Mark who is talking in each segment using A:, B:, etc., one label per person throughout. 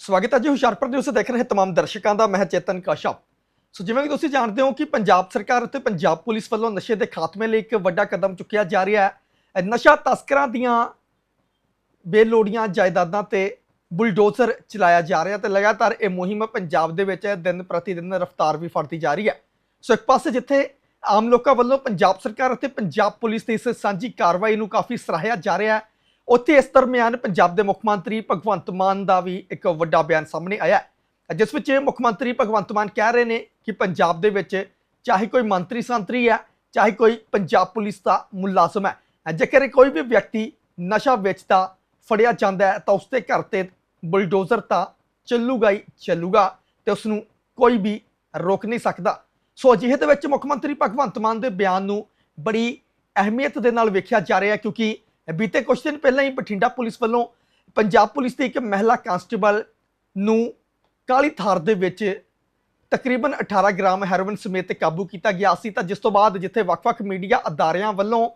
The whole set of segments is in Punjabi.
A: ਸਵਾਗਤ ਹੈ ਜੀ ਹੁਸ਼ਿਆਰਪੁਰ ਨਿਊਜ਼ ਦੇਖ ਰਹੇ ਤਮਾਮ ਦਰਸ਼ਕਾਂ ਦਾ, ਮੈਂ ਚੇਤਨ ਕਾਸ਼ਪ ਸੋ ਜਿਵੇਂ ਕਿ ਤੁਸੀਂ ਜਾਣਦੇ ਹੋ ਕਿ ਪੰਜਾਬ ਸਰਕਾਰ ਅਤੇ ਪੰਜਾਬ ਪੁਲਿਸ ਵੱਲੋਂ ਨਸ਼ੇ ਦੇ ਖਾਤਮੇ ਲਈ ਇੱਕ ਵੱਡਾ ਕਦਮ ਚੁੱਕਿਆ ਜਾ ਰਿਹਾ ਹੈ। ਨਸ਼ਾ ਤਸਕਰਾਂ ਦੀਆਂ ਬੇਲੋੜੀਆਂ ਜਾਇਦਾਦਾਂ ਤੇ ਬੁਲਡੋਜ਼ਰ ਚਲਾਇਆ ਜਾ ਰਿਹਾ ਤੇ ਲਗਾਤਾਰ ਇਹ ਮੁਹਿੰਮ ਪੰਜਾਬ ਦੇ ਵਿੱਚ ਦਿਨ ਪ੍ਰਤੀ ਦਿਨ ਰਫ਼ਤਾਰ ਵੀ ਫੜਦੀ ਜਾ ਰਹੀ ਹੈ। ਸੋ ਇੱਕ ਪਾਸੇ ਜਿੱਥੇ ਆਮ ਲੋਕਾਂ ਵੱਲੋਂ ਪੰਜਾਬ ਸਰਕਾਰ ਅਤੇ ਪੰਜਾਬ ਪੁਲਿਸ ਦੀ ਇਸ ਸਾਂਝੀ ਕਾਰਵਾਈ ਨੂੰ ਕਾਫੀ ਸਰਾਹਿਆ ਜਾ ਰਿਹਾ ਹੈ ਉੱਥੇ ਇਸ ਦਰਮਿਆਨ ਪੰਜਾਬ ਦੇ ਮੁੱਖ ਮੰਤਰੀ ਭਗਵੰਤ ਮਾਨ ਦਾ ਵੀ ਇੱਕ ਵੱਡਾ ਬਿਆਨ ਸਾਹਮਣੇ ਆਇਆ ਜਿਸ ਵਿੱਚ ਮੁੱਖ ਮੰਤਰੀ ਭਗਵੰਤ ਮਾਨ ਕਹਿ ਰਹੇ ਨੇ ਕਿ ਪੰਜਾਬ ਦੇ ਵਿੱਚ ਚਾਹੇ ਕੋਈ ਮੰਤਰੀ ਸੰਤਰੀ ਹੈ, ਚਾਹੇ ਕੋਈ ਪੰਜਾਬ ਪੁਲਿਸ ਦਾ ਮੁਲਾਜ਼ਮ ਹੈ ਜੇਕਰ ਕੋਈ ਵੀ ਵਿਅਕਤੀ ਨਸ਼ਾ ਵੇਚਦਾ, ਫੜਿਆ ਜਾਂਦਾ ਹੈ, ਤਾਂ ਉਸ ਦੇ ਘਰ ਤੇ ਬੁਲਡੋਜ਼ਰ ਤਾਂ ਚੱਲੂਗਾ ਹੀ ਚੱਲੂਗਾ ਤੇ ਉਸ ਨੂੰ ਕੋਈ ਵੀ ਰੋਕ ਨਹੀਂ ਸਕਦਾ। ਸੋ ਅਜਿਹੇ ਦੇ ਵਿੱਚ ਮੁੱਖ ਮੰਤਰੀ ਭਗਵੰਤ ਮਾਨ ਦੇ ਬਿਆਨ ਨੂੰ ਬੜੀ ਅਹਿਮੀਅਤ ਦੇ ਨਾਲ ਵੇਖਿਆ ਜਾ ਰਿਹਾ ਕਿਉਂਕਿ ਬੀਤੇ ਕੁਝ ਦਿਨ ਪਹਿਲਾਂ ਹੀ ਬਠਿੰਡਾ ਪੁਲਿਸ ਵੱਲੋਂ ਪੰਜਾਬ ਪੁਲਿਸ ਦੀ ਇੱਕ ਮਹਿਲਾ ਕਾਂਸਟੇਬਲ ਨੂੰ ਕਾਲੀ ਥਾਰ ਦੇ ਵਿੱਚ ਤਕਰੀਬਨ 18 ਗ੍ਰਾਮ ਹੈਰੋਇਨ ਸਮੇਤ ਕਾਬੂ ਕੀਤਾ ਗਿਆ ਸੀ। ਤਾਂ ਜਿਸ ਤੋਂ ਬਾਅਦ ਜਿੱਥੇ ਵੱਖ-ਵੱਖ ਮੀਡੀਆ ਅਦਾਰਿਆਂ ਵੱਲੋਂ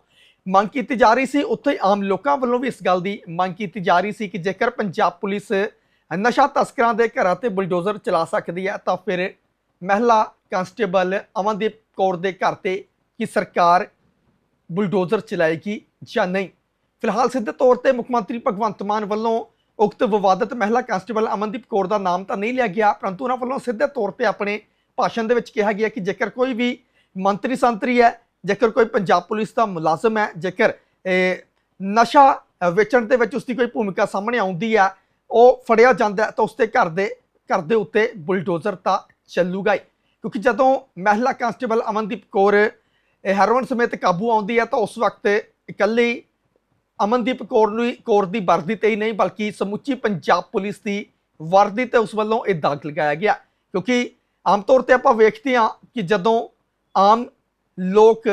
A: ਮੰਗ ਕੀਤੀ ਜਾ ਰਹੀ ਸੀ, ਉੱਥੇ ਆਮ ਲੋਕਾਂ ਵੱਲੋਂ ਵੀ ਇਸ ਗੱਲ ਦੀ ਮੰਗ ਕੀਤੀ ਜਾ ਰਹੀ ਸੀ ਕਿ ਜੇਕਰ ਪੰਜਾਬ ਪੁਲਿਸ ਨਸ਼ਾ ਤਸਕਰਾਂ ਦੇ ਘਰਾਂ ਤੇ ਬੁਲਡੋਜ਼ਰ ਚਲਾ ਸਕਦੀ ਹੈ, ਤਾਂ ਫਿਰ ਮਹਿਲਾ ਕਾਂਸਟੇਬਲ ਅਮਨਦੀਪ ਕੌਰ ਦੇ ਘਰ ਤੇ ਕੀ ਸਰਕਾਰ ਬੁਲਡੋਜ਼ਰ ਚਲਾਏਗੀ ਜਾਂ ਨਹੀਂ? ਫਿਲਹਾਲ ਸਿੱਧੇ ਤੌਰ ਤੇ ਮੁੱਖ ਮੰਤਰੀ ਭਗਵੰਤ ਮਾਨ ਵੱਲੋਂ ਉਕਤ ਵਿਵਾਦਤ ਮਹਿਲਾ ਕਾਂਸਟੇਬਲ ਅਮਨਦੀਪ ਕੌਰ ਦਾ ਨਾਮ ਤਾਂ ਨਹੀਂ ਲਿਆ ਗਿਆ, ਪਰੰਤੂ ਉਹਨਾਂ ਵੱਲੋਂ ਸਿੱਧੇ ਤੌਰ ਤੇ ਆਪਣੇ ਭਾਸ਼ਣ ਦੇ ਵਿੱਚ ਕਿਹਾ ਗਿਆ ਕਿ ਜੇਕਰ ਕੋਈ ਵੀ ਮੰਤਰੀ ਸੰਤਰੀ ਹੈ, ਜੇਕਰ ਕੋਈ ਪੰਜਾਬ ਪੁਲਿਸ ਦਾ ਮੁਲਾਜ਼ਮ ਹੈ, ਜੇਕਰ ਨਸ਼ਾ ਵੇਚਣ ਦੇ ਵਿੱਚ ਉਸਦੀ ਕੋਈ ਭੂਮਿਕਾ ਸਾਹਮਣੇ ਆਉਂਦੀ ਹੈ, ਉਹ ਫੜਿਆ ਜਾਂਦਾ ਤਾਂ ਉਸਦੇ ਘਰ ਦੇ ਘਰ ਦੇ ਉੱਤੇ ਬੁਲਡੋਜ਼ਰ ਤਾਂ ਚੱਲੂਗਾ ਹੀ। ਕਿਉਂਕਿ ਜਦੋਂ ਮਹਿਲਾ ਕਾਂਸਟੇਬਲ ਅਮਨਦੀਪ ਕੌਰ ਇਹ ਹੈਰੋਇਨ ਸਮੇਤ ਕਾਬੂ ਆਉਂਦੀ ਹੈ, ਤਾਂ ਉਸ ਵਕਤ ਇਕੱਲੀ ਅਮਨਦੀਪ ਕੌਰ ਨੂੰ ਕੌਰ ਦੀ ਵਰਦੀ ਤੇ ਹੀ ਨਹੀਂ, ਬਲਕਿ ਸਮੁੱਚੀ ਪੰਜਾਬ ਪੁਲਿਸ ਦੀ ਵਰਦੀ ਤੇ ਉਸ ਵੱਲੋਂ ਇਹ ਦਾਗ ਲਗਾਇਆ ਗਿਆ। ਕਿਉਂਕਿ ਆਮ ਤੌਰ ਤੇ ਆਪਾਂ ਵੇਖਦੇ ਹਾਂ ਕਿ ਜਦੋਂ ਆਮ ਲੋਕ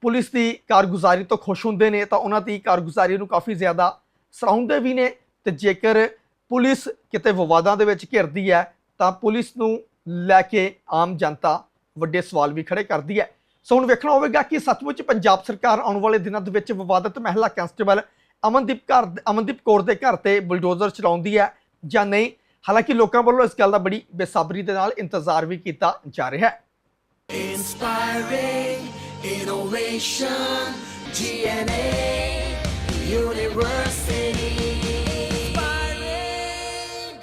A: ਪੁਲਿਸ ਦੀ ਕਾਰਗੁਜ਼ਾਰੀ ਤੋਂ ਖੁਸ਼ ਹੁੰਦੇ ਨੇ, ਤਾਂ ਉਹਨਾਂ ਦੀ ਕਾਰਗੁਜ਼ਾਰੀ ਨੂੰ ਕਾਫੀ ਜ਼ਿਆਦਾ ਸਰਾਉਂਦੇ ਵੀ ਨੇ। ਤੇ ਜੇਕਰ ਪੁਲਿਸ ਕਿਤੇ ਵਿਵਾਦਾਂ ਦੇ ਵਿੱਚ ਘਿਰਦੀ ਹੈ, ਤਾਂ ਪੁਲਿਸ ਨੂੰ ਲੈ ਕੇ ਆਮ ਜਨਤਾ ਵੱਡੇ ਸਵਾਲ ਵੀ ਖੜੇ ਕਰਦੀ ਹੈ। ਸੋ ਹੁਣ ਵੇਖਣਾ ਹੋਵੇਗਾ ਕਿ ਸੱਚਮੁੱਚ ਪੰਜਾਬ ਸਰਕਾਰ ਆਉਣ ਵਾਲੇ ਦਿਨਾਂ ਦੇ ਵਿੱਚ ਵਿਵਾਦਤ ਮਹਿਲਾ ਕਾਂਸਟੇਬਲ ਅਮਨਦੀਪ ਘਰ ਅਮਨਦੀਪ ਕੌਰ ਦੇ ਘਰ ਤੇ ਬੁਲਡੋਜ਼ਰ ਚਲਾਉਂਦੀ ਹੈ ਜਾਂ ਨਹੀਂ ਹਾਲਾਂਕਿ ਲੋਕਾਂ ਵੱਲੋਂ ਇਸ ਗੱਲ ਦਾ ਬੜੀ ਬੇਸਬਰੀ ਦੇ ਨਾਲ ਇੰਤਜ਼ਾਰ ਵੀ ਕੀਤਾ ਜਾ ਰਿਹਾ ਹੈ
B: Inspiring innovation, GNA University.